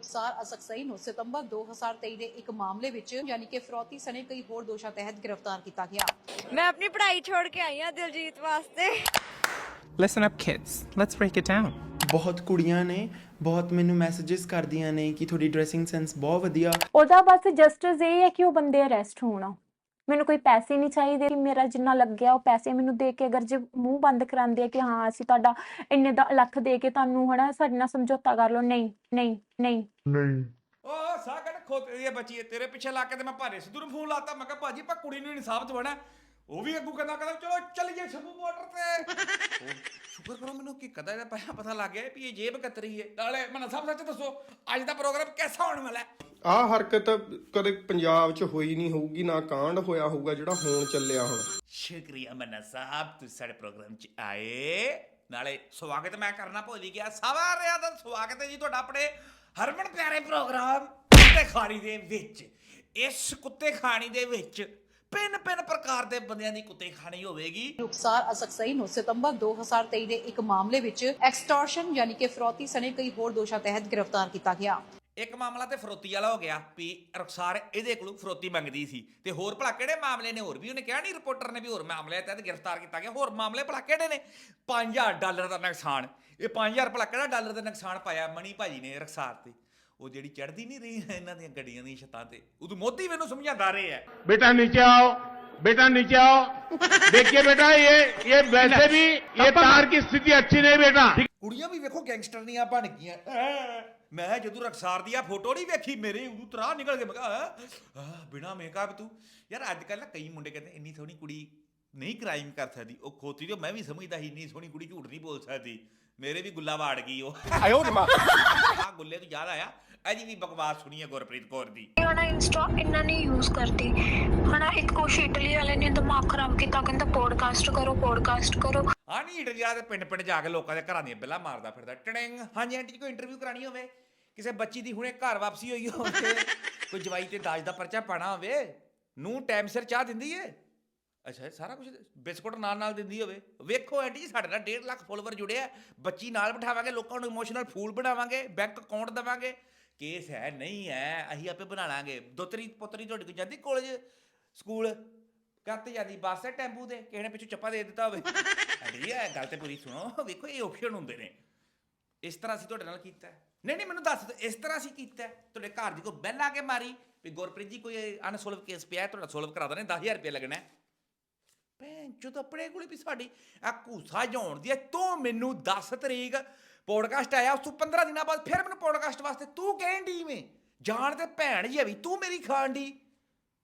ਰੁਖਸਾਰ ਅਸਕਸਈ ਨੂੰ ਸਤੰਬਰ 2023 ਦੇ ਇੱਕ ਮਾਮਲੇ ਵਿੱਚ ਯਾਨੀ ਕਿ ਫਰੌਤੀ ਸਣੇ ਕਈ ਹੋਰ ਦੋਸ਼ਾਂ ਤਹਿਤ ਗ੍ਰਿਫਤਾਰ ਕੀਤਾ ਗਿਆ ਮੈਂ ਆਪਣੀ ਪੜ੍ਹਾਈ ਛੋੜ ਕੇ ਆਈ ਹਾਂ ਦਿਲਜੀਤ ਵਾਸਤੇ Listen up, kids. Let's break it down. ਬਹੁਤ ਕੁੜੀਆਂ ਨੇ ਬਹੁਤ ਮੈਨੂੰ ਮੈਸੇजेस ਕਰਦੀਆਂ ਨੇ ਕਿ ਤੁਹਾਡੀ ਡਰੈਸਿੰਗ ਸੈਂਸ ਬਹੁਤ ਵਧੀਆ ਉਹਦਾ ਬਸ ਜਸਟਿਸ ਇਹ ਹੈ ਕਿ ਉਹ ਬੰਦੇ ਅਰੈਸਟ ਹੋਣ ਮੈਨੂੰ ਕੋਈ ਪੈਸੇ ਨਹੀਂ ਚਾਹੀਦੇ ਕਿ ਮੇਰਾ ਜਿੰਨਾ ਲੱਗਿਆ ਉਹ ਪੈਸੇ ਮੈਨੂੰ ਦੇ ਕੇ ਅਗਰ ਜੇ ਮੂੰਹ ਬੰਦ ਕਰਾਉਂਦੇ ਆ ਕਿ ਹਾਂ ਅਸੀਂ ਤੁਹਾਡਾ ਇੰਨੇ ਦਾ ਲੱਖ ਦੇ ਕੇ ਤੁਹਾਨੂੰ ਹਨਾ ਸਾਡੇ ਨਾਲ ਸਮਝੌਤਾ ਕਰ ਲਓ ਨਹੀਂ ਨਹੀਂ ਨਹੀਂ। ਓ ਸਾਗੜ ਖੋਤੇ ਦੀ ਬੱਚੀ ਹੈ, ਤੇਰੇ ਪਿੱਛੇ ਲਾ ਕੇ ਤੇ ਮੈਂ ਭਾਰੇ ਸਿੱਧੂ ਨੂੰ ਫੋਨ ਲਾਤਾ ਮੈਂ ਕਿਹਾ ਭਾਜੀ ਪਾ ਕੁੜੀ ਨੂੰ ਇਨਸਾਫ ਦਵਾਣਾ ਉਹ ਵੀ ਅੱਗੂ ਕਹਿੰਦਾ ਕਹਿੰਦਾ ਚਲੋ ਚੱਲੀਏ ਸ਼ੰਭੂ ਬਾਰਡਰ ਤੇ। ਸ਼ੁਕਰ ਕਰੋ ਮੈਨੂੰ ਕੀ ਕਦਾ ਇਹਦਾ ਪਹਿਲਾਂ ਪਤਾ ਲੱਗ ਗਿਆ ਵੀ ਇਹ ਜੇਬ ਕਤਰੀ ਹੈ। ਨਾਲੇ ਮੈਨੂੰ ਸਭ ਸੱਚ ਦੱਸੋ ਅੱਜ ਦਾ ਪ੍ਰੋਗਰਾਮ ਕਿਹਦਾ ਹੋਣ ਵਾਲਾ ਹੈ? ਆਹ ਹਰਕਤ ਕਦੇ ਪੰਜਾਬ 'ਚ ਹੋਈ ਨਹੀਂ ਹੋਊਗੀ ਨਾ ਕਾਂਡ ਹੋਇਆ ਹੋਊਗਾ ਜਿਹੜਾ ਹੋਣ ਚੱਲਿਆ ਹੁਣ। ਸ਼ੁਕਰੀਆ ਮਨਾ ਸਾਹਿਬ ਤੁਸੀਂ ਸਾਡੇ ਪ੍ਰੋਗਰਾਮ 'ਚ ਆਏ। ਨਾਲੇ ਸਵਾਗਤ ਮੈਂ ਕਰਨਾ ਭੁੱਲ ਹੀ ਗਿਆ। ਸਾਰਿਆਂ ਦਾ ਸਵਾਗਤ ਹੈ ਜੀ ਤੁਹਾਡਾ ਆਪਣੇ ਹਰਮਨ ਪਿਆਰੇ ਪ੍ਰੋਗਰਾਮ ਕੁੱਤੇ ਖਾਣੀ ਦੇ ਵਿੱਚ। ਇਸ ਕੁੱਤੇ ਖਾਣੀ ਦੇ ਵਿੱਚ ਪਿੰਨ ਪਿੰਨ ਪ੍ਰਕਾਰ ਦੇ ਬੰਦਿਆਂ ਦੀ ਕੁੱਤੇ ਖਾਣੀ ਹੋਵੇਗੀ। ਰੁਖਸਾਰ ਅਸਕਸਈ ਨੂੰ ਸਤੰਬਰ 2023 ਦੇ ਇੱਕ ਮਾਮਲੇ ਵਿੱਚ ਐਕਸਟੋਰਸ਼ਨ ਯਾਨੀ ਕਿ ਫਰੌਤੀ ਸਣੇ ਕਈ ਹੋਰ ਦੋਸ਼ਾਂ ਤਹਿਤ ਗ੍ਰਿਫਤਾਰ ਕੀਤਾ ਗਿਆ। ਇੱਕ ਮਾਮਲਾ ਤੇ ਫਰੋਤੀ ਵਾਲਾ ਹੋ ਗਿਆ ਵੀ ਰੁਖਸਾਰ ਇਹਦੇ ਕੋਲੋਂ ਫਰੋਤੀ ਮੰਗਦੀ ਸੀ ਤੇ ਹੋਰ ਭਲਾ ਕਿਹੜੇ ਮਾਮਲੇ ਨੇ ਹੋਰ ਵੀ ਉਹਨੇ ਕਿਹਾ ਨਹੀਂ ਰਿਪੋਰਟਰ ਨੇ ਵੀ ਹੋਰ ਮਾਮਲੇ ਤਹਿਤ ਗ੍ਰਿਫਤਾਰ ਕੀਤਾ ਗਿਆ ਹੋਰ ਮਾਮਲੇ ਭਲਾ ਕਿਹੜੇ ਨੇ 5000 ਡਾਲਰ ਦਾ ਨੁਕਸਾਨ ਇਹ 5000 ਭਲਾ ਕਿਹੜਾ ਡਾਲਰ ਦਾ ਨੁਕਸਾਨ ਪਾਇਆ ਮਣੀ ਭਾਜੀ ਨੇ ਰੁਖਸਾਰ ਤੇ ਉਹ ਜਿਹੜੀ ਚੜਦੀ ਨਹੀਂ ਰਹੀ ਇਹਨਾਂ ਦੀਆਂ ਗੱਡੀਆਂ ਦੀਆਂ ਛੱਤਾਂ ਤੇ ਉਦੋਂ ਮੋਦੀ ਮੈਨੂੰ ਸਮਝਾਉਂਦਾ ਰਹੇ ਹੈ बेटा नीचे आओ बेटा नीचे आओ देखिए बेटा ये ये वैसे भी ये तार की स्थिति अच्छी नहीं बेटा ਕੁੜੀਆਂ ਵੀ ਵੇਖੋ ਗੈਂਗਸਟਰਨੀਆਂ ਬਣ ਗਈਆਂ ਐ, ਮੈਂ ਜਦੋਂ ਰਖਸਾਰ ਦੀ ਆ ਫੋਟੋ ਨਹੀਂ ਵੇਖੀ ਮੇਰੇ ਉਦੋਂ ਤਰਾ ਨਿਕਲ ਕੇ ਮੈਂ ਕਿਹਾ ਆ ਬਿਨਾ ਮੇਕਅਪ ਤੂੰ। ਯਾਰ ਅੱਜ ਕੱਲ ਕਈ ਮੁੰਡੇ ਕਹਿੰਦੇ ਇੰਨੀ ਸੋਹਣੀ ਕੁੜੀ ਨਹੀਂ ਕ੍ਰਾਈਮ ਕਰ ਸਕਦੀ। ਉਹ ਖੋਤੀ ਜੋ ਮੈਂ ਵੀ ਸਮਝਦਾ ਸੀ ਇੰਨੀ ਸੋਹਣੀ ਕੁੜੀ ਝੂਠ ਨਹੀਂ ਬੋਲ ਸਕਦੀ। ਮੇਰੇ ਵੀ ਗੁੱਲਾ ਵਾੜ ਗਈ ਉਹ। ਆਇਓ ਜਮਾ ਆ ਗੁੱਲੇ ਤੋਂ ਯਾਦ ਆਇਆ? ਅਜੀ ਵੀ ਬਕਵਾਸ ਸੁਣੀ ਹੈ ਗੁਰਪ੍ਰੀਤ ਕੌਰ ਦੀ। ਹਣਾ ਇੰਸਟਾ ਇੰਨਾ ਨਹੀਂ ਯੂਜ਼ ਕਰਦੀ। ਹਣਾ ਇੱਕ ਕੁਛ ਇਟਲੀ ਵਾਲੇ ਨੇ ਦਿਮਾਗ ਖਰਾਬ ਕੀਤਾ ਕਹਿੰਦਾ ਪੋਡਕਾਸਟ ਕਰੋ ਪੋਡਕਾਸਟ ਕਰੋ। ਆ ਨਹੀਂ ਇਟਲੀਆ ਦੇ ਪਿੰਡ ਪਿੰਡ ਜਾ ਕੇ ਲੋਕਾਂ ਦੇ ਘਰਾਂ ਦੀਆਂ ਬਿੱਲਾਂ ਮਾਰਦਾ ਫਿਰਦਾ। ਟੜਿੰਗ ਹਾਂਜੀ ਆਂਟੀ ਜੀ ਕੋਈ ਇੰਟਰਵਿਊ ਕਰਾਣੀ ਹੋਵੇ? ਕਿਸੇ ਬੱਚੀ ਦੀ ਹੁਣੇ ਘਰ ਵਾਪਸੀ ਹੋਈ ਹੋਵੇ ਕੋਈ ਜਵਾਈ ਤੇ ਦਾਜ ਦਾ ਪਰਚਾ ਪਾਣਾ ਹੋਵੇ ਨੂੰ ਟਾਈਮ ਸਿਰ ਚਾਹ ਦਿੰਦੀ ਏ। ਅੱਛਾ ਇਹ ਸਾਰਾ ਕੁਝ ਬਿਸਕੁਟ ਨਾਲ ਨਾਲ ਦਿੰਦੀ ਹੋਵੇ। ਵੇਖੋ ਆਂਟੀ ਜੀ ਸਾਡੇ ਨਾਲ 1.5 ਲੱਖ ਫੋਲੋਵਰ ਜੁੜੇ ਆ। ਬੱਚੀ ਨਾਲ ਬਿਠਾਵਾਂਗੇ ਲੋਕਾਂ ਨੂੰ ਇਮੋਸ਼ਨਲ ਫੂਲ ਬਣਾਵਾਂਗੇ ਬੈਂਕ ਅਕਾਊਂਟ ਦੇਵਾਂਗੇ। ਕੇਸ ਹੈ ਨਹੀਂ ਹੈ ਅਸੀਂ ਆਪੇ ਬਣਾ ਲਾਂਗੇ। ਦੋਤਰੀ ਪੁੱਤਰੀ ਤੁਹਾਡੀ ਕੋਈ ਜਾਂਦੀ ਕਾਲਜ ਸਕੂਲ ਕੱਤੇ ਜਾਂਦੀ ਬੱਸ ਹੈ ਟੈਂਪੂ ਦੇ ਕਿਸੇ ਨੇ ਪਿੱਛੋਂ ਚੱਪਾ ਦੇ ਦਿੱਤਾ ਹੋਵੇ। ਅੜੀ ਇਹ ਗੱਲ ਤੇ ਪੂਰੀ ਸੁਣੋ। ਵੇਖੋ ਇਹ ਆਪਸ਼ਨ ਹੁੰਦੇ ਨੇ। ਇਸ ਤਰ੍ਹਾਂ ਅਸੀਂ ਤੁਹਾਡੇ ਨਾਲ ਕੀਤਾ ਹੈ। ਨਹੀਂ ਨਹੀਂ ਮੈਨੂੰ ਦੱਸ ਦਿਓ ਇਸ ਤਰ੍ਹਾਂ ਅਸੀਂ ਕੀਤਾ ਹੈ। ਤੁਹਾਡੇ ਘਰ ਦੀ ਕੋਈ ਬੈਲ ਆ ਕੇ ਮਾਰੀ ਵੀ ਗੁਰਪ੍ਰੀਤ ਜੀ ਕੋਈ ਅਨਸੋਲਵ ਕੇਸ ਪਿਆ ਹੈ, ਤੁਹਾਡਾ ਸੋਲਵ ਕਰਾ ਦੇਣੇ 10000 ਰੁਪਏ ਲੱਗਣਾ ਹੈ। ਭੈਣ ਚੋ ਤਾਂ ਆਪਣੇ ਕੋਲੇ ਵੀ ਸਾਡੀ ਆ ਘੂਸਾ ਜਾਉਣ ਦੀ ਹੈ ਤੂੰ ਮੈਨੂੰ 10 ਤਰੀਕ ਪੋਡਕਾਸਟ ਆਇਆ ਉਸ ਤੋਂ 15 ਦਿਨਾਂ ਬਾਅਦ ਫਿਰ ਮੈਨੂੰ ਪੋਡਕਾਸਟ ਵਾਸਤੇ ਤੂੰ ਕਹਿਣ ਦੀ ਮੈਂ ਜਾਣ ਤੇ ਭੈਣ ਜੀ ਵੀ ਤੂੰ ਮੇਰੀ ਖਾਣ ਦੀ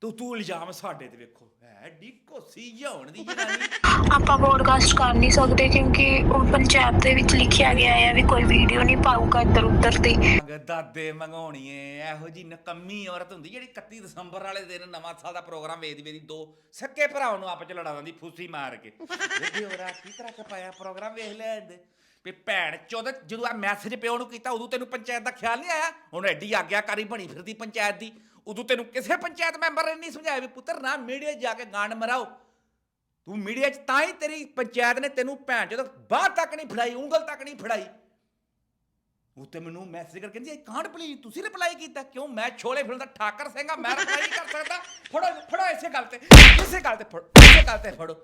ਤੂੰ ਤੂੰ ਇਲਜ਼ਾਮ ਸਾਡੇ ਤੇ ਵੇਖੋ। ਹੈ ਡੀ ਕੋਸੀ ਜਾਉਣ ਦੀ ਜਨਾਨੀ। ਆਪਾਂ ਪੋਡਕਾਸਟ ਕਰ ਨਹੀਂ ਸਕਦੇ ਕਿਉਂਕਿ ਉਹ ਪੰਚਾਇਤ ਦੇ ਵਿੱਚ ਲਿਖਿਆ ਗਿਆ ਹੈ ਵੀ ਕੋਈ ਵੀਡੀਓ ਨਹੀਂ ਪਾਊਗਾ ਇੱਧਰ ਉੱਧਰ ਦੀ ਮੰਗ ਦਾਦੇ ਮੰਗਾਉਣੀਏ ਇਹੋ ਜੀ ਨਕੰਮੀ ਔਰਤ ਹੁੰਦੀ ਜਿਹੜੀ 31 ਦਸੰਬਰ ਵਾਲੇ ਦਿਨ ਨਵਾਂ ਸਾਲ ਦਾ ਪ੍ਰੋਗਰਾਮ ਵੇਖਦੀ ਵੇਖਦੀ ਦੋ ਸੱਕੇ ਭਰਾਵਾਂ ਨੂੰ ਆਪਸ ਚ ਲੜਾ ਦਿੰਦੀ ਫੂਸੀ ਮਾਰ ਕੇ। ਵੇਖੀ ਹੋਰਾ ਕੀ ਤਰ੍ਹਾਂ ਦਾ ਪਾਇਆ ਪ੍ਰੋਗਰਾਮ ਵੇਖ ਲੈ ਇਹਦੇ। ਵੀ ਭੈਣ ਚੋਦ ਜਦੋਂ ਆ ਮੈਸੇਜ ਪਿਓ ਨੂੰ ਕੀਤਾ ਉਦੋਂ ਤੈਨੂੰ ਪੰਚਾਇਤ ਦਾ ਖਿਆਲ ਨਹੀਂ ਆਇਆ? ਹੁਣ ਐਡੀ ਆਗਿਆਕਾਰੀ ਬਣੀ ਫਿਰਦੀ ਪੰਚਾਇਤ ਦੀ। ਉਦੋਂ ਤੈਨੂੰ ਕਿਸੇ ਪੰਚਾਇਤ ਮੈਂਬਰ ਨੇ ਨਹੀਂ ਸਮਝਾਇਆ ਵੀ ਪੁੱਤਰ ਨਾ ਮੀਡੀਆ 'ਚ ਜਾ ਕੇ ਗਾਂਡ ਮਰਾਓ। ਤੂੰ ਮੀਡੀਆ 'ਚ ਤਾਂ ਹੀ ਤੇਰੀ ਪੰਚਾਇਤ ਨੇ ਤੈਨੂੰ ਭੈਣ ਚੋਦ ਬਾਹ ਤੱਕ ਨਹੀਂ ਫੜਾਈ, ਉਂਗਲ ਤੱਕ ਨਹੀਂ ਫੜਾਈ ਉਹ ਤੇ ਮੈਨੂੰ ਮੈਸੇਜ ਕਰਕੇ ਕਹਿੰਦੀ ਕਾਂਟ ਪਲੀਜ਼ ਤੁਸੀਂ ਰਿਪਲਾਈ ਕੀਤਾ? ਕਿਉਂ? ਮੈਂ ਛੋਲੇ ਫਿਰਦਾ ਠਾਕਰ ਸਿੰਘਾ ਮੈਂ ਰਿਪਲਾਈ ਨਹੀਂ ਕਰ ਸਕਦਾ। ਫੜੋ ਫੜੋ ਇਸੇ ਗੱਲ ਤੇ, ਇਸੇ ਗੱਲ ਤੇ ਫੜੋ, ਇਸੇ ਗੱਲ ਤੇ ਫੜੋ।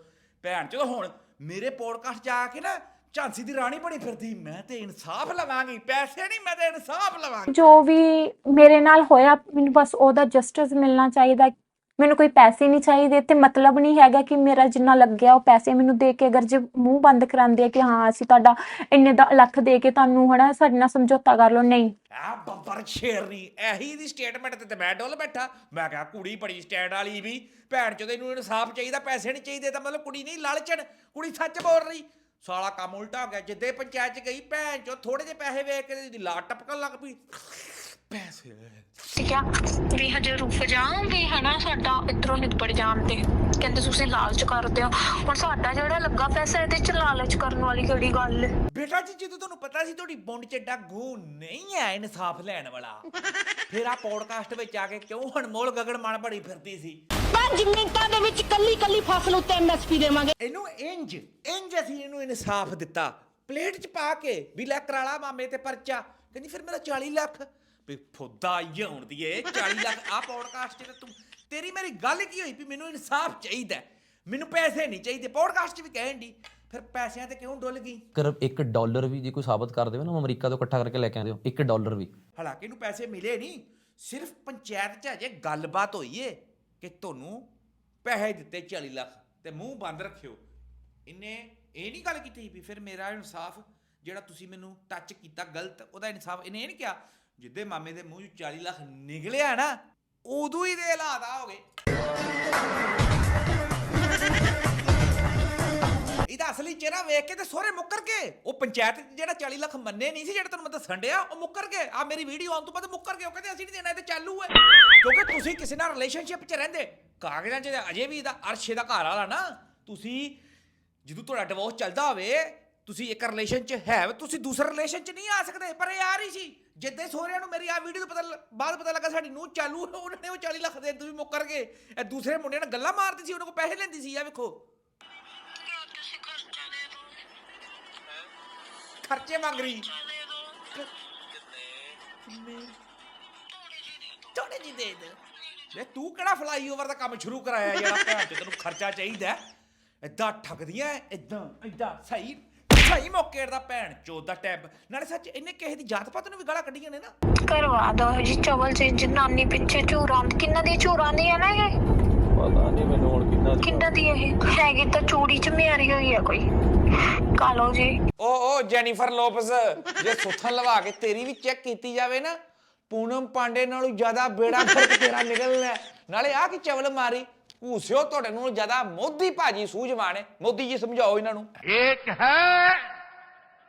ਭੈਣ ਚਲੋ ਹੁਣ ਮੇਰੇ ਪੋਡਕਾਸਟ ਜਾ ਕੇ ਨਾ ਝਾਂਸੀ ਦੀ ਰਾਣੀ ਬਣੀ ਫਿਰਦੀ। ਮੈਂ ਤੇ ਇਨਸਾਫ ਲਵਾਂਗੀ ਪੈਸੇ ਨਹੀਂ ਮੈਂ ਤੇ ਇਨਸਾਫ ਲਵਾਂਗੀ। ਜੋ ਵੀ ਮੇਰੇ ਨਾਲ ਹੋਇਆ ਮੈਨੂੰ ਬਸ ਉਹਦਾ ਜਸਟਿਸ ਮਿਲਣਾ ਚਾਹੀਦਾ। ਮੈਨੂੰ ਕੋਈ ਪੈਸੇ ਨਹੀਂ ਚਾਹੀਦੇ ਤੇ ਮਤਲਬ ਨਹੀਂ ਹੈਗਾ ਕਿ ਮੇਰਾ ਜਿੰਨਾ ਲੱਗਿਆ ਉਹ ਪੈਸੇ ਮੈਨੂੰ ਦੇ ਕੇ ਅਗਰ ਜੇ ਮੂੰਹ ਬੰਦ ਕਰਾਉਂਦੇ ਆ ਕਿ ਹਾਂ ਅਸੀਂ ਤੁਹਾਡਾ ਇੰਨੇ ਦਾ ਲੱਖ ਦੇ ਕੇ ਤੁਹਾਨੂੰ ਹਨਾ ਸਾਡੇ ਨਾਲ ਸਮਝੌਤਾ ਕਰ ਲਓ ਨਹੀਂ। ਆ ਬੱਬਰ ਸ਼ੇਰਨੀ ਇਹੀ ਦੀ ਸਟੇਟਮੈਂਟ ਤੇ ਤੇ ਮੈਂ ਡੋਲ ਬੈਠਾ। ਮੈਂ ਕਿਹਾ ਕੁੜੀ ਬੜੀ ਸਟੈਂਡ ਵਾਲੀ ਵੀ ਭੈਣ ਚੋਦ ਇਹਨੂੰ ਇਨਸਾਫ ਚਾਹੀਦਾ ਪੈਸੇ ਨਹੀਂ ਚਾਹੀਦੇ ਤਾਂ ਮਤਲਬ ਕੁੜੀ ਨਹੀਂ ਲਾਲਚਣ। ਕੁੜੀ ਸੱਚ ਬੋਲ ਰਹੀ। ਸਾਲਾ ਕੰਮ ਉਲਟਾ ਹੋ ਗਿਆ ਜਿੱਦੇ ਪੰਚਾਇਤ ਚ ਗਈ ਭੈਣ ਚੋ ਥੋੜੇ ਜਿਹੇ ਪੈਸੇ ਵੇਖ ਕੇ ਇਹਦੀ ਲਾਟ ਟਪਕਣ ਲੱਗ ਪਈ। ਪੈਸੇ ਠੀਕ ਆ? ਵੀ ਹਜੇ ਰੁਕ ਹਨਾ ਸਾਡਾ ਇਧਰੋਂ ਨਿਬੜ ਜਾਣ ਤੇ। ਕਹਿੰਦੇ ਤੁਸੀਂ ਲਾਲਚ ਕਰਦੇ ਹੋ। ਹੁਣ ਸਾਡਾ ਜਿਹੜਾ ਲੱਗਾ ਪੈਸਾ ਇਹਦੇ ਚ ਲਾਲਚ ਕਰਨ ਵਾਲੀ ਕਿਹੜੀ ਗੱਲ ਹੈ ਬੇਟਾ ਜੀ ਜਦੋਂ ਤੁਹਾਨੂੰ ਪਤਾ ਸੀ ਤੁਹਾਡੀ ਬੁੰਡ ਚ ਏਡਾ ਗੂ ਨਹੀਂ ਹੈ ਇਨਸਾਫ ਲੈਣ ਵਾਲਾ। ਫਿਰ ਆ ਪੋਡਕਾਸਟ ਵਿੱਚ ਆ ਕੇ ਕਿਉਂ ਹਣਮੋਲ ਗਗਨ ਮਨ ਬੜੀ ਫਿਰਦੀ ਸੀ? 5 ਮਿੰਟਾਂ ਦੇ ਵਿੱਚ ਕੱਲੀ ਕੱਲੀ ਫਸਲ ਉੱਤੇ ਐਮਐਸਪੀ ਦੇਵਾਂਗੇ। ਇਹਨੂੰ ਇੰਜ ਇੰਜ ਅਸੀਂ ਇਹਨੂੰ ਇਨਸਾਫ ਦਿੱਤਾ। ਪਲੇਟ 'ਚ ਪਾ ਕੇ ਵੀ ਲੈ ਕਰਾਲਾ ਮਾਮੇ ਤੇ ਪਰਚਾ। ਕਹਿੰਦੀ ਫਿਰ ਮੇਰਾ 40 ਲੱਖ। ਵੀ ਫੁੱਦਾ ਯਾਉਣ ਦੀ ਏ 40 ਲੱਖ ਆ ਪੌਡਕਾਸਟ 'ਚ ਤੇ ਤੂੰ ਤੇਰੀ ਮੇਰੀ ਗੱਲ ਕੀ ਹੋਈ ਵੀ ਮੈਨੂੰ ਇਨਸਾਫ ਚਾਹੀਦਾ। ਮੈਨੂੰ ਪੈਸੇ ਨਹੀਂ ਚਾਹੀਦੇ। ਪੌਡਕਾਸਟ 'ਚ ਵੀ ਕਹਿਣ ਦੀ ਫਿਰ ਪੈਸਿਆਂ ਤੇ ਕਿਉਂ ਡੁੱਲ ਗਈ? ਕਰ 1 ਡਾਲਰ ਵੀ ਜੇ ਕੋਈ ਸਾਬਤ ਕਰ ਦੇਵੇ ਨਾ ਅਮਰੀਕਾ ਤੋਂ ਇਕੱਠਾ ਕਰਕੇ ਲੈ ਕੇ ਆਉਂਦੇ ਹੋ। 1 ਡਾਲਰ ਵੀ। ਹਾਲਾਂਕਿ ਇਹਨੂੰ ਪੈਸੇ ਮਿਲੇ ਨਹੀਂ। ਸਿਰਫ ਪੰਚਾਇਤ 'ਚ ਅਜੇ ਗੱਲਬਾਤ ਹੋਈ ਏ। ਕਿ ਤੁਹਾਨੂੰ ਪੈਸੇ ਦਿੱਤੇ 40 ਲੱਖ ਤੇ ਮੂੰਹ ਬੰਦ ਰੱਖਿਓ। ਇਹਨੇ ਇਹ ਨਹੀਂ ਗੱਲ ਕੀਤੀ ਵੀ ਫਿਰ ਮੇਰਾ ਇਨਸਾਫ ਜਿਹੜਾ ਤੁਸੀਂ ਮੈਨੂੰ ਟੱਚ ਕੀਤਾ ਗਲਤ, ਉਹਦਾ ਇਨਸਾਫ ਇਹਨੇ ਇਹ ਨਹੀਂ ਕਿਹਾ, ਜਿੱਦੇ ਮਾਮੇ ਦੇ ਮੂੰਹ 'ਚ 40 ਲੱਖ ਨਿਕਲਿਆ ਨਾ, ਉਦੋਂ ਹੀ ਦੇ ਹਾਲਾਤ ਆ ਹੋ ਗਏ। ਇਹਦਾ ਅਸਲੀ ਚਿਹਰਾ ਵੇਖ ਕੇ ਤੇ ਸੋਹਰੇ ਮੁੱਕਰ ਗਏ। ਉਹ ਪੰਚਾਇਤ 'ਚ ਜਿਹੜਾ 40 ਲੱਖ ਮੰਨੇ ਨਹੀਂ ਸੀ ਜਿਹੜਾ ਤੁਹਾਨੂੰ ਮੈਂ ਦੱਸਣ ਡਿਆ ਉਹ ਮੁੱਕਰ ਗਏ। ਆ ਮੇਰੀ ਵੀਡੀਓ ਆਉਣ ਤੋਂ ਬਾਅਦ ਮੁੱਕਰ ਗਏ। ਉਹ ਕਹਿੰਦੇ ਅਸੀਂ ਨਹੀਂ ਦੇਣਾ ਇਹ ਤੇ ਚਾਲੂ ਹੈ। ਕਿਉਂਕਿ ਤੁਸੀਂ ਕਿਸੇ ਨਾਲ ਰਿਲੇਸ਼ਨਸ਼ਿਪ 'ਚ ਰਹਿੰਦੇ ਕਾਗਜ਼ਾਂ 'ਚ ਤਾਂ ਅਜੇ ਵੀ ਇਹਦਾ ਅਰਸ਼ੇ ਦਾ ਘਰ ਵਾਲਾ ਨਾ ਤੁਸੀਂ ਜਦੋਂ ਤੁਹਾਡਾ ਡਿਵੋਰਸ ਚੱਲਦਾ ਹੋਵੇ ਤੁਸੀਂ ਇੱਕ ਰਿਲੇਸ਼ਨ 'ਚ ਹੈ ਤੁਸੀਂ ਦੂਸਰੇ ਰਿਲੇਸ਼ਨ 'ਚ ਨਹੀਂ ਆ ਸਕਦੇ। ਪਰ ਇਹ ਆ ਰਹੀ ਸੀ ਜਿੱਦੇ ਸੋਹਰਿਆਂ ਨੂੰ ਮੇਰੀ ਆ ਵੀਡੀਓ ਤੋਂ ਪਤਾ ਲ- ਬਾਅਦ ਪਤਾ ਲੱਗਾ ਸਾਡੀ ਨੂੰ ਚਾਲੂ ਹੈ, ਉਹਨਾਂ ਨੇ ਉਹ 40 ਲੱਖ ਦੇ ਤੁਸੀਂ ਮੁੱਕਰ ਗਏ। ਇਹ ਦੂਸਰੇ ਮੁੰਡੇ ਨਾਲ ਗੱਲਾਂ ਮਾਰਦੀ ਸੀ ਉਹਨਾਂ ਕੋਲ ਪੈਸੇ ਲੈਂਦੀ ਸੀ ਆ ਵੇਖੋ। ਖਰਚੇ ਮੰਗ ਰਹੀ। ਥੋੜੇ ਜਿਹੇ ਦੇ ਦੇ। ਵੇ ਤੂੰ ਕਿਹੜਾ ਫਲਾਈਓਵਰ ਦਾ ਕੰਮ ਸ਼ੁਰੂ ਕਰਾਇਆ ਜਿਹੜਾ ਭੈਣ ਚ ਤੈਨੂੰ ਖਰਚਾ ਚਾਹੀਦਾ ਐਦਾਂ ਠੱਗਦੀਆਂ ਐਦਾਂ ਐਦਾਂ ਸਹੀ ਸਹੀ ਮੌਕੇ ਦਾ ਭੈਣ ਚੋਦ ਦਾ ਟੈਬ। ਨਾਲੇ ਸੱਚ ਇਹਨੇ ਕਿਸੇ ਦੀ ਜਾਤ ਪਾਤ ਨੂੰ ਵੀ ਗਾਲਾਂ ਕੱਢੀਆਂ ਨੇ ਨਾ। ਕਰਵਾ ਦੋ ਜੀ ਚਵਲ ਚ ਜਨਾਨੀ ਪਿੱਛੇ ਝੂਰਾਂ ਕਿੰਨਾ ਦੀ ਝੂਰਾਂ ਦੀ ਹੈ ਨਾ ਇਹ? ਪਤਾ ਨਹੀਂ ਮੈਨੂੰ ਹੁਣ ਕਿੰਨਾ ਕਿੰਨਾ ਦੀ ਇਹ? ਹੈਗੀ ਤਾਂ ਚੂੜੀ ਚ ਮਿਆਰੀ ਹੋਈ ਹੈ ਕੋਈ। ਕਾਲੋ ਜੀ ਓ ਓ ਜੈਨੀਫਰ ਲੋਪਸ ਜੇ ਸੁੱਥਣ ਲਵਾ ਕੇ ਤੇਰੀ ਵੀ ਚੈੱਕ ਕੀਤੀ ਜਾਵੇ ਨਾ ਪੂਨਮ ਪਾਂਡੇ ਨਾਲੋਂ ਜ਼ਿਆਦਾ ਬੇੜਾ ਫਰਕ ਤੇਰਾ ਨਿਕਲਣਾ ਹੈ। ਨਾਲੇ ਆ ਕੀ ਚਵਲ ਮਾਰੀ ਭੂਸਿਓ ਤੁਹਾਡੇ ਨੂੰ ਜ਼ਿਆਦਾ ਮੋਦੀ ਭਾਜੀ ਸੂਝਵਾਨ ਹੈ ਮੋਦੀ ਜੀ ਸਮਝਾਓ ਇਹਨਾਂ ਨੂੰ एक है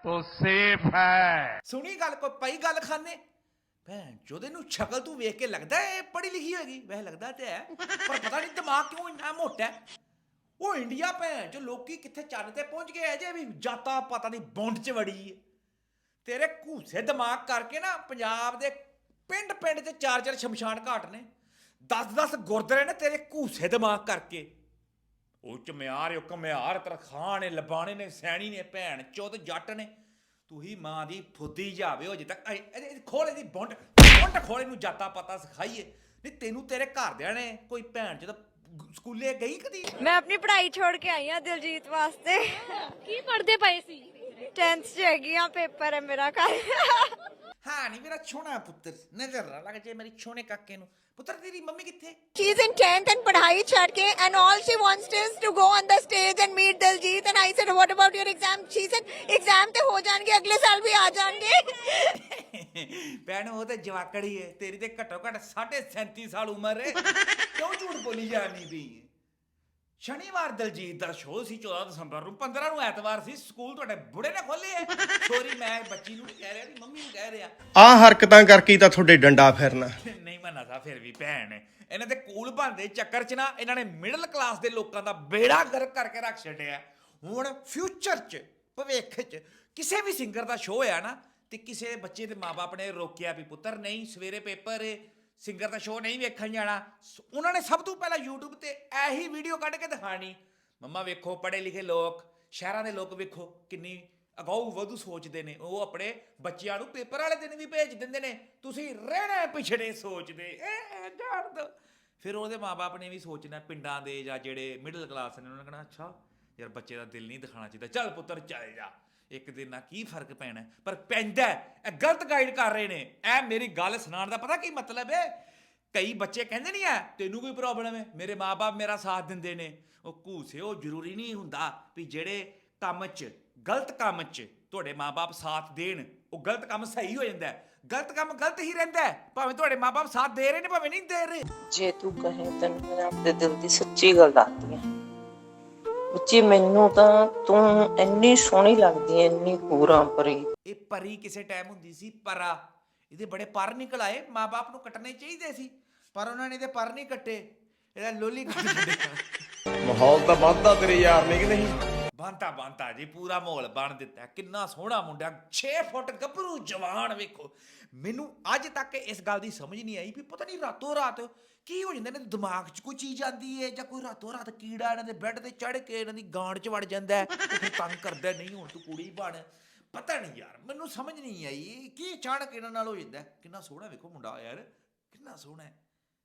तो सेफ है ਸੁਣੀ ਗੱਲ ਕੋਈ ਪਈ ਗੱਲ ਖਾਨੇ ਭੈਣ ਚੋਦੇ ਨੂੰ ਸ਼ਕਲ ਤੂੰ ਵੇਖ ਕੇ ਲੱਗਦਾ ਇਹ ਪੜ੍ਹੀ ਲਿਖੀ ਹੋਏਗੀ ਵੈਸੇ ਲੱਗਦਾ ਤੇ ਹੈ ਪਰ ਪਤਾ ਨਹੀਂ ਦਿਮਾਗ ਕਿਉਂ ਇੰਨਾ ਮੋਟਾ ਹੈ ਉਹ ਇੰਡੀਆ ਭੈਣ 'ਚ ਲੋਕੀ ਕਿੱਥੇ ਚੰਨ ਤੇ ਪਹੁੰਚ ਗਏ, ਅਜੇ ਵੀ ਜਾਤਾ ਪਤਾ ਨਹੀਂ ਬੌਂਡ ਚ ਵੜੀ ਹੈ ਤੇਰੇ ਘੂਸੇ ਦਿਮਾਗ ਕਰਕੇ ਨਾ ਪੰਜਾਬ ਦੇ ਪਿੰਡ ਪਿੰਡ 'ਚ ਚਾਰ ਚਾਰ ਸ਼ਮਸ਼ਾਨ ਘਾਟ ਨੇ 10-10 ਗੁਰਦੁਆਰੇ ਨੇ ਤੇਰੇ ਘੂਸੇ ਦਿਮਾਗ ਕਰਕੇ। ਉਹ ਚਮਿਆਰ ਉਹ ਕਮਿਆਰ ਤਰਖਾਨ ਨੇ ਲਬਾਣੇ ਨੇ, ਸੈਣੀ ਨੇ, ਭੈਣ ਚੋਦ, ਜੱਟ ਨੇ। ਤੂੰ ਹੀ ਮਾਂ ਦੀ ਫੁੱਦੀ ਜਾਵੇ ਹੋ ਜੇ ਤੱਕ ਖੋਲੇ ਦੀ ਬੁੰਡ ਬੁੰਡ ਖੋਲੇ ਨੂੰ ਜਾਤਾ ਪਤਾ ਸਿਖਾਈਏ। ਨਹੀਂ, ਤੈਨੂੰ ਤੇਰੇ ਘਰਦਿਆਂ ਨੇ ਕੋਈ ਭੈਣ ਚੋਦ ਸਕੂਲੇ ਗਈ ਕਦੀ? ਮੈਂ ਆਪਣੀ ਪੜ੍ਹਾਈ ਛੋੜ ਕੇ ਆਈ ਹਾਂ ਦਿਲਜੀਤ ਵਾਸਤੇ। ਕੀ ਪੜਦੇ ਪਏ ਸੀ? 10th ਚ ਹੈਗੀ ਆ ਪੇਪਰ ਹੈ ਮੇਰਾ ਕੱਲ ਹਾਂ ਨਹੀਂ ਮੇਰਾ ਛੋਣਾ ਪੁੱਤਰ। ਨਜ਼ਰ ਨਾ ਲੱਗ ਜੇ ਮੇਰੀ ਛੋਣੇ ਕਾਕੇ ਨੂੰ। ਪੁੱਤਰ ਤੇਰੀ ਮੰਮੀ ਕਿੱਥੇ? She is in 10th and ਪੜ੍ਹਾਈ ਛੱਡ ਕੇ and all she wants is to go on the stage and meet Diljit and I said what about your exam? She said exam ਤੇ ਹੋ ਜਾਣਗੇ ਅਗਲੇ ਸਾਲ ਵੀ ਆ ਜਾਣਗੇ। ਭੈਣ ਉਹ ਤੇ ਜਵਾਕੜੀ ਏ। ਤੇਰੀ ਤੇ ਘੱਟੋ ਘੱਟ 37 ਸਾਲ ਉਮਰ ਏ। ਕਿਉਂ ਝੂਠ ਬੋਲੀ ਜਾਂਦੀ ਪਈ? ਸ਼ਨੀਵਾਰ ਦਲਜੀਤ ਦਾ ਸ਼ੋਅ ਸੀ 14 ਦਸੰਬਰ ਨੂੰ। 15 ਨੂੰ ਐਤਵਾਰ ਸੀ ਸਕੂਲ ਤੁਹਾਡੇ ਬੁੜੇ ਨੇ ਖੋਲੇ ਐ ਸੋਰੀ ਮੈਂ ਬੱਚੀ ਨੂੰ ਨਹੀਂ ਕਹਿ ਰਿਹਾ ਦੀ ਮੰਮੀ ਨੂੰ ਕਹਿ ਰਿਹਾ। ਆ ਹਰਕਤਾਂ ਕਰਕੇ ਹੀ ਤਾਂ ਤੁਹਾਡੇ ਡੰਡਾ ਫਿਰਨਾ। ਨਹੀਂ ਮੰਨਾ ਤਾਂ ਫਿਰ ਵੀ ਭੈਣ ਇਹਨਾਂ ਦੇ ਕੂਲ ਬੰਦੇ ਚੱਕਰ 'ਚ ਨਾ ਇਹਨਾਂ ਨੇ ਮਿਡਲ ਕਲਾਸ ਦੇ ਲੋਕਾਂ ਦਾ ਬੇੜਾ ਗਰਕ ਕਰਕੇ ਰੱਖ ਛੱਡਿਆ। ਹੁਣ ਫਿਊਚਰ 'ਚ ਭਵਿੱਖ 'ਚ ਕਿਸੇ ਵੀ ਸਿੰਗਰ ਦਾ ਸ਼ੋਅ ਆ ਨਾ ਤੇ ਕਿਸੇ ਬੱਚੇ ਦੇ ਮਾਪੇ ਨੇ ਰੋਕਿਆ ਵੀ ਪੁੱਤਰ ਨਹੀਂ ਸਵੇਰੇ ਪੇਪਰ ਏ। ਸਿੰਗਰ ਦਾ ਸ਼ੋਅ ਨਹੀਂ ਵੇਖਣ ਜਾਣਾ। ਸ- ਉਹਨਾਂ ਨੇ ਸਭ ਤੋਂ ਪਹਿਲਾਂ YouTube ਤੇ ਇਹੀ ਵੀਡੀਓ ਕੱਢ ਕੇ ਦਿਖਾਣੀ। ਮੰਮਾ ਵੇਖੋ, ਪੜ੍ਹੇ ਲਿਖੇ ਲੋਕ, ਸ਼ਹਿਰਾਂ ਦੇ ਲੋਕ ਵੇਖੋ, ਕਿੰਨੀ ਅਗਾਊ ਵਧੂ ਸੋਚਦੇ ਨੇ। ਉਹ ਆਪਣੇ ਬੱਚਿਆਂ ਨੂੰ ਪੇਪਰ ਵਾਲੇ ਦਿਨ ਵੀ ਭੇਜ ਦਿੰਦੇ ਨੇ। ਤੁਸੀਂ ਰਹਿਣਾ ਪਿਛੜੇ ਸੋਚਦੇ ਇਹ ਜਾਣ ਦੋ। ਫਿਰ ਉਹਦੇ ਮਾਪੇ ਨੇ ਵੀ ਸੋਚਣਾ, ਪਿੰਡਾਂ ਦੇ ਜਾਂ ਜਿਹੜੇ ਮਿਡਲ ਕਲਾਸ ਨੇ, ਉਹਨਾਂ ਨੇ ਕਹਿਣਾ, ਅੱਛਾ, ਯਾਰ ਬੱਚੇ ਦਾ ਦਿਲ ਨਹੀਂ ਦਿਖਾਣਾ ਚਾਹੀਦਾ। ਚੱਲ ਪੁੱਤਰ, ਚੱਲ ਜਾ। ਇੱਕ ਦਿਨ ਨਾਲ ਕੀ ਫ਼ਰਕ ਪੈਣਾ ਪਰ ਪੈਂਦਾ ਇਹ ਗਲਤ ਗਾਈਡ ਕਰ ਰਹੇ ਨੇ। ਇਹ ਮੇਰੀ ਗੱਲ ਸੁਣਾਉਣ ਦਾ ਪਤਾ ਕੀ ਮਤਲਬ ਹੈ? ਕਈ ਬੱਚੇ ਕਹਿੰਦੇ ਨਹੀਂ ਆ ਤੈਨੂੰ ਕੋਈ ਪ੍ਰੋਬਲਮ ਹੈ? ਮੇਰੇ ਮਾਪੇ ਮੇਰਾ ਸਾਥ ਦਿੰਦੇ ਨੇ। ਉਹ ਘੂਸੇ ਉਹ ਜ਼ਰੂਰੀ ਨਹੀਂ ਹੁੰਦਾ ਵੀ ਜਿਹੜੇ ਕੰਮ 'ਚ, ਗਲਤ ਕੰਮ 'ਚ ਤੁਹਾਡੇ ਮਾਪੇ ਸਾਥ ਦੇਣ, ਉਹ ਗਲਤ ਕੰਮ ਸਹੀ ਹੋ ਜਾਂਦਾ ਹੈ। ਗਲਤ ਕੰਮ ਗਲਤ ਹੀ ਰਹਿੰਦਾ ਹੈ। ਭਾਵੇਂ ਤੁਹਾਡੇ ਮਾਪੇ ਸਾਥ ਦੇ ਰਹੇ ਨੇ, ਭਾਵੇਂ ਨਹੀਂ ਦੇ ਰਹੇ। ਜੇ ਤੂੰ ਕਹੇ ਤੈਨੂੰ ਮੈਂ ਆਪਣੇ ਦਿਲ ਦੀ ਸੱਚੀ ਗੱਲ ਦੱਸਦੀ ਆ ਉੱਚੀ ਮੈਨੂੰ ਤਾਂ ਤੂੰ ਇੰਨੀ ਸੋਹਣੀ ਲੱਗਦੀ ਐ ਇੰਨੀ ਪੂਰਾ ਪਰੀ। ਇਹ ਪਰੀ ਕਿਸੇ ਟਾਈਮ ਹੁੰਦੀ ਸੀ ਪਰਾ। ਇਹਦੇ ਬੜੇ ਪਰ ਨਿਕਲ ਆਏ ਮਾਪੇ ਨੂੰ ਕੱਟਣੇ ਚਾਹੀਦੇ ਸੀ ਪਰ ਉਹਨਾਂ ਨੇ ਇਹਦੇ ਪਰ ਨਹੀਂ ਕੱਟੇ। ਇਹਦਾ ਲੋਲੀ ਕੱਟ ਮਾਹੌਲ ਤਾਂ ਵੱਧਦਾ ਤੇਰੇ ਯਾਰ ਨੇ ਕਿ ਨਹੀਂ? ਬਾਂਤਾ ਬਾਂਤਾ ਜੀ ਪੂਰਾ ਮਾਹੌਲ ਬਣ ਦਿੱਤਾ। ਕਿੰਨਾ ਸੋਹਣਾ ਮੁੰਡਾ 6 ਫੁੱਟ ਗੱਭਰੂ ਜਵਾਨ ਵੇਖੋ। ਮੈਨੂੰ ਅੱਜ ਤੱਕ ਇਸ ਗੱਲ ਦੀ ਸਮਝ ਨਹੀਂ ਆਈ ਵੀ ਪਤਾ ਨਹੀਂ ਰਾਤੋਂ ਰਾਤ ਕੀ ਹੋ ਜਾਂਦਾ ਇਹਨਾਂ ਦੇ ਦਿਮਾਗ 'ਚ? ਕੋਈ ਚੀਜ਼ ਆਂਦੀ ਹੈ ਜਾਂ ਕੋਈ ਰਾਤੋਂ ਰਾਤ ਕੀੜਾ ਇਹਨਾਂ ਦੇ ਬੈੱਡ ਤੇ ਚੜ ਕੇ ਇਹਨਾਂ ਦੀ ਗਾਂਢ 'ਚ ਵੜ ਜਾਂਦਾ ਹੈ ਤੇ ਫਿਰ ਤੰਗ ਕਰਦਾ ਨਹੀਂ, ਹੁਣ ਤੂੰ ਕੁੜੀ ਬਣ। ਪਤਾ ਨਹੀਂ ਯਾਰ, ਮੈਨੂੰ ਸਮਝ ਨਹੀਂ ਆਈ। ਕੀ ਅਚਾਨਕ ਇਹਨਾਂ ਨਾਲ ਹੋ ਜਾਂਦਾ ਹੈ? ਕਿੰਨਾ ਸੋਹਣਾ ਵੇਖੋ ਮੁੰਡਾ ਯਾਰ, ਕਿੰਨਾ ਸੋਹਣਾ ਹੈ।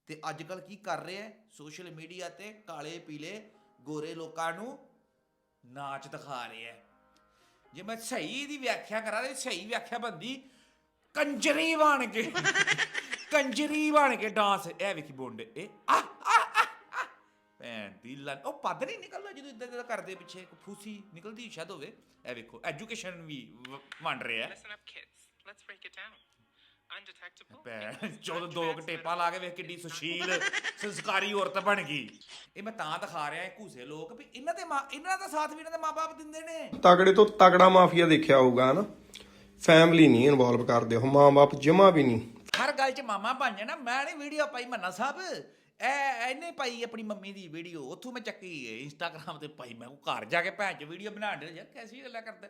ਤੇ ਅੱਜ ਕੱਲ ਕੀ ਕਰ ਰਿਹਾ ਹੈ? ਸੋਸ਼ਲ ਮੀਡੀਆ ਤੇ ਕਾਲੇ, ਪੀਲੇ, ਗੋਰੇ ਲੋਕਾਂ ਨੂੰ ਨਾਚ ਦਿਖਾ ਰਿਹਾ ਹੈ। ਜੇ ਮੈਂ ਸਹੀ ਦੀ ਵਿਆਖਿਆ ਕਰਾਂ ਤੇ ਸਹੀ ਵਿਆਖਿਆ ਬੰਦੀ ਕੰਜਰੀ ਬਣ ਕੇ। ਕੰਜਰੀ ਬਣ ਕੇ ਡਾਂਸ ਇਹ ਵੇਖੀ ਬੋਂਡੇ ਇਹ ਆ ਆ ਆ, ਆ। ਭੈਣ ਦੀ ਲੰ ਉਹ ਪੱਦ ਨਹੀਂ ਨਿਕਲਦਾ ਜਦੋਂ ਇਦਾਂ ਇਦਾਂ ਕਰਦੇ ਪਿੱਛੇ ਇੱਕ ਫੂਸੀ ਨਿਕਲਦੀ ਸ਼ਾਇਦ ਹੋਵੇ ਇਹ ਵੇਖੋ ਐਜੂਕੇਸ਼ਨ ਵੀ ਵ- ਵੰਡ ਰਿਹਾ ਹੈ Listen up, kids. Let's break it down. Undetectable. ਭੈਣ ਚੋਦ ਦੋ ਕੁ ਟੇਪਾਂ ਲਾ ਕੇ ਵੇਖ ਕਿੱਡੀ ਸੁਸ਼ੀਲ ਸੰਸਕਾਰੀ ਔਰਤ ਬਣ ਗਈ ਇਹ ਮੈਂ ਤਾਂ ਦਿਖਾ ਰਿਹਾ ਇਹ ਘੂਸੇ ਲੋਕ ਵੀ ਇਹਨਾਂ ਦੇ ਮਾਂ ਇਹਨਾਂ ਦਾ ਸਾਥ ਵੀ ਇਹਨਾਂ ਦੇ ਮਾਪੇ ਦਿੰਦੇ ਨੇ ਤਗੜੇ ਤੋਂ ਤਗੜਾ ਮਾਫੀਆ ਦੇਖਿਆ ਹੋਊਗਾ ਹਨਾ ਫੈਮਿਲੀ ਨਹੀਂ ਇਨਵੋਲਵ ਕਰਦੇ ਉਹ ਮਾਂ-ਬਾਪ ਜਮਾ ਵੀ ਨਹੀਂ ਹਰ ਗੱਲ 'ਚ ਮਾਮਾ ਬਣ ਜਾਣਾ ਮੈਂ ਨਹੀਂ ਵੀਡੀਓ ਪਾਈ ਮੰਨਾ ਸਾਹਿਬ। ਐ ਇਹਨੇ ਪਾਈ ਆਪਣੀ ਮੰਮੀ ਦੀ ਵੀਡੀਓ ਉੱਥੋਂ ਮੈਂ ਚੱਕੀ ਇੰਸਟਾਗ੍ਰam ਤੇ ਪਾਈ ਮੈਂ ਉਹ ਘਰ ਜਾ ਕੇ ਭੈਣ ਚ ਵੀਡੀਓ ਬਣਾ ਦੇ ਯਾਰ ਕੈਸੀ ਗੱਲਾਂ ਕਰਦਾ।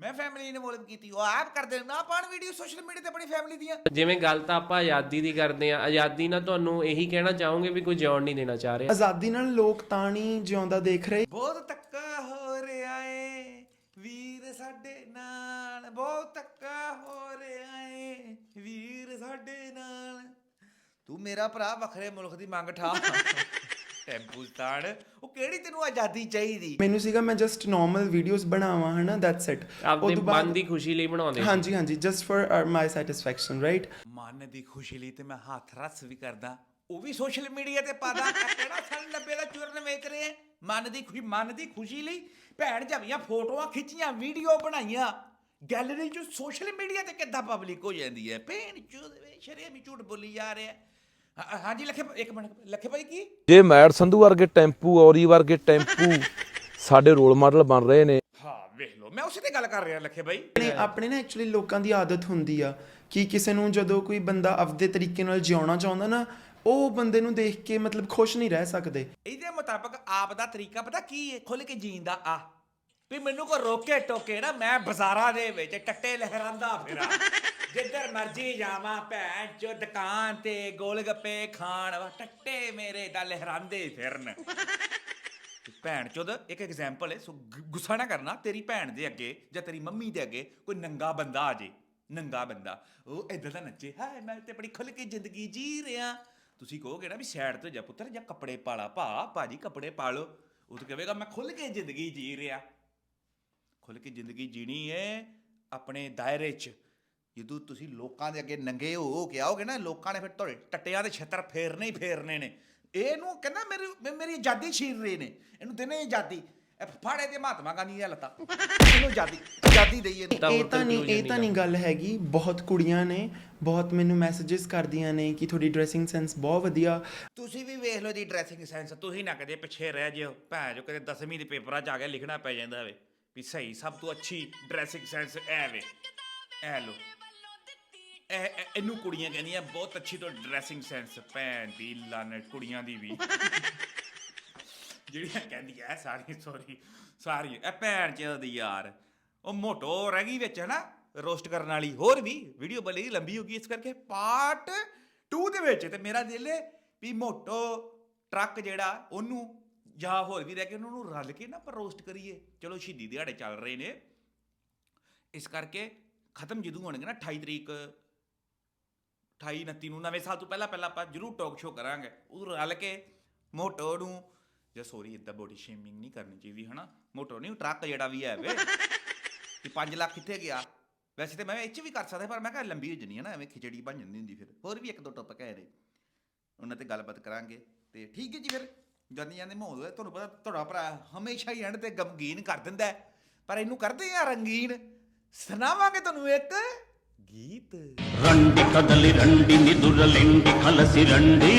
ਮੈਂ ਫੈਮਿਲੀ ਨੇ ਮੋਲਬ ਕੀਤੀ ਉਹ ਆਪ ਕਰਦੇ ਨੇ, ਨਾ ਪਾਣ ਵੀਡੀਓ ਸੋਸ਼ਲ ਮੀਡੀਆ ਤੇ ਆਪਣੀ ਫੈਮਿਲੀ ਦੀਆਂ। ਜਿਵੇਂ ਗੱਲ ਤਾਂ ਆਪਾਂ ਆਜ਼ਾਦੀ ਦੀ ਕਰਦੇ ਆ ਆਜ਼ਾਦੀ ਨਾਲ ਤੁਹਾਨੂੰ ਇਹੀ ਕਹਿਣਾ ਚਾਹੋਗੇ ਵੀ ਕੋਈ ਜਿਉਣ ਨਹੀਂ ਦੇਣਾ ਚਾਹ ਰਿਹਾ? ਆਜ਼ਾਦੀ ਨਾਲ ਲੋਕ ਤਾਂ ਨਹੀਂ ਜਿਉਂਦਾ ਦੇਖ ਰਹੇ। ਬਹੁਤ ਧੱਕਾ ਹੋ ਰਿਹਾ ਏ ਵੀਰ ਸਾਡੇ ਨਾਲ ਬਹੁਤ ਧੱਕਾ ਹੋ ਰਿਹਾ ਏ ਵੀਰ ਸਾਡੇ ਨਾਲ ਤੂੰ ਮੇਰਾ ਭਰਾ ਵੱਖਰੇ ਮੁਲਕ ਦੀ ਮੰਗ ਠਾ ਟੈਂਪੂਸਤਾਨ ਉਹ ਕਿਹੜੀ ਤੈਨੂੰ ਆਜ਼ਾਦੀ ਚਾਹੀਦੀ? ਮੈਨੂੰ ਸੀਗਾ ਮੈਂ ਜਸਟ ਨਾਰਮਲ ਵੀਡੀਓਜ਼ ਬਣਾਵਾਂ ਹਨਾ ਦੈਟਸ ਇਟ ਆਪਦੇ ਮਨ ਦੀ ਖੁਸ਼ੀ ਲਈ ਬਣਾਉਂਦੇ। ਹਾਂਜੀ ਹਾਂਜੀ just for my satisfaction right ਮਨ ਦੀ ਖੁਸ਼ੀ ਲਈ ਤੇ ਮੈਂ ਹੱਥ ਰੱਸ ਵੀ ਕਰਦਾ। ਉਹ ਵੀ ਸੋਸ਼ਲ ਮੀਡੀਆ ਤੇ ਪਾਦਾ ਕਿਹੜਾ ਸਨ 90 ਦਾ ਚੂਰਨ ਵੇਚ ਰਹੇ ਮਨ ਦੀ ਖੁਸ਼ੀ ਮਨ ਦੀ ਖੁਸ਼ੀ ਲਈ ਭੈਣ ਜਵੀਆਂ ਫੋਟੋਆਂ ਖਿੱਚੀਆਂ ਵੀਡੀਓ ਬਣਾਈਆਂ। ਗੈਲਰੀ ਚ ਸੋਸ਼ਲ ਮੀਡੀਆ ਤੇ ਕਿੱਦਾਂ ਪਬਲਿਕ ਹੋ ਜਾਂਦੀ ਹੈ? ਭੈਣ ਚੋਦ ਵੇ ਸ਼ਰੀਆ ਵੀ ਝੂਠ ਬੋਲੀ ਜਾ ਰਿਹਾ। ਹੈ। ਹਾਂਜੀ ਲੱਖੇ ਇੱਕ ਮਿੰਟ ਲੱਖੇ ਭਾਈ ਕੀ? ਜੇ ਮੈਡ ਸੰਧੂ ਵਰਗੇ ਟੈਂਪੂ ਔਰੀ ਵਰਗੇ ਟੈਂਪੂ ਸਾਡੇ ਰੋਲ ਮਾਡਲ ਬਣ ਰਹੇ ਨੇ। ਹਾਂ ਵੇਖ ਲਓ ਮੈਂ ਉਸੇ ਤੇ ਗੱਲ ਕਰ ਰਿਹਾ ਲੱਖੇ ਭਾਈ। ਆਪਣੇ ਨਾ ਐਕਚੁਅਲੀ ਲੋਕਾਂ ਦੀ ਆਦਤ ਹੁੰਦੀ ਆ ਕਿ ਕਿਸੇ ਨੂੰ ਜਦੋਂ ਕੋਈ ਬੰਦਾ ਆਪਦੇ ਤਰੀਕੇ ਨਾਲ ਜਿਉਣਾ ਚਾਹੁੰਦਾ ਨਾ ਉਹ ਬੰਦੇ ਨੂੰ ਦੇਖ ਕੇ ਮਤਲਬ ਖੁਸ਼ ਨਹੀਂ ਰਹਿ ਸਕਦੇ। ਇਹਦੇ ਮੁਤਾਬਕ ਆਪ ਦਾ ਤਰੀਕਾ ਪਤਾ ਕੀ ਹੈ ਖੁੱਲ ਕੇ ਜੀਣ ਦਾ ਆ। ਵੀ ਮੈਨੂੰ ਕੋ ਰੋਕੇ ਟੋਕੇ ਨਾ, ਮੈਂ ਬਾਜ਼ਾਰਾਂ ਦੇ ਵਿੱਚ ਟੱਟੇ ਲਹਿਰਾਂਦਾ ਫਿਰਾਂ। ਜਿੱਧਰ ਮਰਜ਼ੀ ਜਾਵਾਂ ਭੈਣ ਚੋ, ਦੁਕਾਨ ਤੇ ਗੋਲ ਗੱਪੇ ਖਾਣ ਟੱਟੇ ਮੇਰੇ ਦਾ ਲਹਿਰਾਂਦੇ ਫਿਰਨ। ਭੈਣ ਚੋਦ ਇੱਕ ਐਗਜ਼ਾਮਪਲ ਹੈ, ਸੋ ਗੁ- ਗੁੱਸਾ ਨਾ ਕਰਨਾ ਤੇਰੀ ਭੈਣ ਦੇ ਅੱਗੇ ਜਾਂ ਤੇਰੀ ਮੰਮੀ ਦੇ ਅੱਗੇ ਕੋਈ ਨੰਗਾ ਬੰਦਾ ਆ ਜੇ, ਨੰਗਾ ਬੰਦਾ। ਉਹ ਇਦਾਂ ਦਾ ਨੱਚੇ, ਹਾਏ, ਮੈਂ ਤੇ ਬੜੀ ਖੁੱਲ ਕੇ ਜ਼ਿੰਦਗੀ ਜੀ ਰਿਹਾ। ਤੁਸੀਂ ਕਹੋਗੇ ਨਾ ਵੀ ਸਾਈਡ ਤੋਂ ਜਾ ਪੁੱਤਰ ਜਾਂ ਕੱਪੜੇ ਪਾਲਾ, ਭਾ, ਭਾਜੀ, ਕੱਪੜੇ ਪਾ ਲਓ। ਉਹ ਤਾਂ ਕਹੇਗਾ, ਮੈਂ ਖੁੱਲ ਕੇ ਜ਼ਿੰਦਗੀ ਜੀ ਰਿਹਾ। ਖੁੱਲ ਕੇ ਜ਼ਿੰਦਗੀ ਜੀਣੀ ਹੈ ਆਪਣੇ ਦਾਇਰੇ 'ਚ। ਜਦੋਂ ਤੁਸੀਂ ਲੋਕਾਂ ਦੇ ਅੱਗੇ ਨੰਗੇ ਹੋ ਕੇ ਆਓਗੇ ਨਾ ਲੋਕਾਂ ਨੇ ਫਿਰ ਤੁਹਾਡੇ ਟੱਟਿਆਂ ਦੇ ਛੱਤਰ ਫੇਰਨੇ ਹੀ ਫੇਰਨੇ ਨੇ। ਇਹਨੂੰ ਕਹਿੰਦਾ ਮੇਰੀ ਮੇਰੀ ਆਜ਼ਾਦੀ ਛੀਨ ਰਹੇ ਨੇ। ਇਹਨੂੰ ਦੇਣੇ ਆਜ਼ਾਦੀ। ਇਹ ਫਾੜੇ ਤੇ ਮਹਾਤਮਾ ਗਾਂਧੀ ਦੀਆਂ ਲੱਤਾਂ। ਇਹਨੂੰ ਆਜ਼ਾਦੀ ਆਜ਼ਾਦੀ ਦੇਈਏ ਇਹਨੂੰ। ਇਹ ਤਾਂ ਨਹੀਂ ਇਹ ਤਾਂ ਨਹੀਂ ਗੱਲ। ਹੈਗੀ। ਬਹੁਤ ਕੁੜੀਆਂ ਨੇ ਬਹੁਤ ਮੈਨੂੰ ਮੈਸੇजेस ਕਰਦੀਆਂ ਨੇ ਕਿ ਤੁਹਾਡੀ ਡਰੈਸਿੰਗ ਸੈਂਸ ਬਹੁਤ ਵਧੀਆ। ਤੁਸੀਂ ਵੀ ਵੇਖ ਲਓ ਜੀ ਡਰੈਸਿੰਗ ਸੈਂਸ ਤੁਸੀਂ ਨਾ ਕਦੇ ਪਿੱਛੇ ਰਹਿ ਜਿਓ। ਭੈਣ ਜੋ ਕਦੇ 10ਵੀਂ ਦੇ ਪੇਪਰਾਂ 'ਚ ਆ ਕੇ ਲਿਖਣਾ ਪੈ ਜਾਂਦਾ ਵੇ। ਵੀ ਸਹੀ, ਸਭ ਤੋਂ ਅੱਛੀ ਡਰੈਸਿੰਗ ਸੈਂਸ ਐ ਵੇ। ਐ ਲੋ ਇਹ, ਇਹ- ਇਹਨੂੰ ਕੁੜੀਆਂ ਕਹਿੰਦੀਆਂ ਬਹੁਤ ਅੱਛੀ ਤੋਂ ਡਰੈਸਿੰਗ ਸੈਂਸ ਭੈਣ ਦੀ ਲਨ ਕੁੜੀਆਂ ਦੀ ਵੀ। ਜਿਹੜੀਆਂ ਕਹਿੰਦੀਆਂ ਸਾਰੀ ਸੋਰੀ ਸਾਰੀ ਇਹ ਭੈਣ ਚ ਦੀ ਯਾਰ, ਉਹ ਮੋਟੋ ਰਹਿ ਗਈ ਵਿੱਚ, ਹਨਾ? ਰੋਸਟ ਕਰਨ ਵਾਲੀ ਹੋਰ ਵੀ ਵੀਡੀਓ ਬੜੀ ਲੰਬੀ ਹੋ ਗਈ, ਇਸ ਕਰਕੇ ਪਾਰਟ 2 ਦੇ ਵਿੱਚ ਤੇ ਮੇਰਾ ਦਿਲ ਹੈ ਵੀ ਮੋਟੋ ਟਰੱਕ ਜਿਹੜਾ, ਉਹਨੂੰ ਜਾਂ ਹੋਰ ਵੀ ਰਹਿ ਕੇ ਉਹਨਾਂ ਨੂੰ ਰਲ ਕੇ ਨਾ ਪਰ ਰੋਸਟ ਕਰੀਏ। ਚਲੋ ਸ਼ਹੀਦੀ ਦਿਹਾੜੇ ਚੱਲ ਰਹੇ ਨੇ। ਇਸ ਕਰਕੇ ਖਤਮ ਜਦੋਂ ਹੋਣਗੇ ਨਾ 28 ਤਰੀਕ 28 29 ਨੂੰ, ਨਵੇਂ ਸਾਲ ਤੋਂ ਪਹਿਲਾਂ ਪਹਿਲਾਂ ਆਪਾਂ ਜਰੂਰ ਟਾਕ ਸ਼ੋ ਕਰਾਂਗੇ। ਉਹ ਰਲ ਕੇ ਮੋਟੋ ਨੂੰ, ਜਾਂ ਸੋਰੀ ਇਦਾਂ ਬੋਡੀ ਸ਼ੇਮਿੰਗ ਨਹੀਂ ਕਰਨੀ ਚਾਹੀਦੀ, ਹਨਾ? ਮੋਟੋ ਨਹੀਂ, ਟਰੱਕ ਜਿਹੜਾ ਵੀ ਹੈ ਵੇ, ਕਿ 5 ਲੱਖ ਕਿੱਥੇ ਗਿਆ? ਵੈਸੇ ਤੇ ਮੈਂ ਇਹ 'ਚ ਵੀ ਕਰ ਸਕਦਾ, ਪਰ ਮੈਂ ਕਿਹਾ ਲੰਬੀ ਹੋ ਜਣੀ ਹੈ ਨਾ, ਐਵੇਂ ਖਿਚੜੀ ਬਣ ਜਾਂਦੀ ਹੁੰਦੀ ਫਿਰ। ਹੋਰ ਵੀ ਇੱਕ ਦੋ ਟੌਪਿਕ ਹੈ ਨੇ ਉਹਨਾਂ ਤੇ ਗੱਲਬਾਤ ਕਰਾਂਗੇ। ਤੇ ਠੀਕ ਹੈ ਜੀ ਫਿਰ। ਜਾਂਦੇ ਜਾਂਦੇ ਮਾਹੌਲ ਹੈ ਤੁਹਾਨੂੰ ਪਤਾ ਤੁਹਾਡਾ ਭਰਾ ਹਮੇਸ਼ਾ ਹੀ ਐਂਡ ਤੇ ਗਮਗੀਨ ਕਰ ਦਿੰਦਾ ਹੈ। ਪਰ ਇਹਨੂੰ ਕਰਦੇ ਆ ਰੰਗੀਨ ਸੁਣਾਵਾਂਗੇ ਤੁਹਾਨੂੰ ਇੱਕ ਗੀਤ రండి కదలి రండి నిదురలిండి కలసి రండి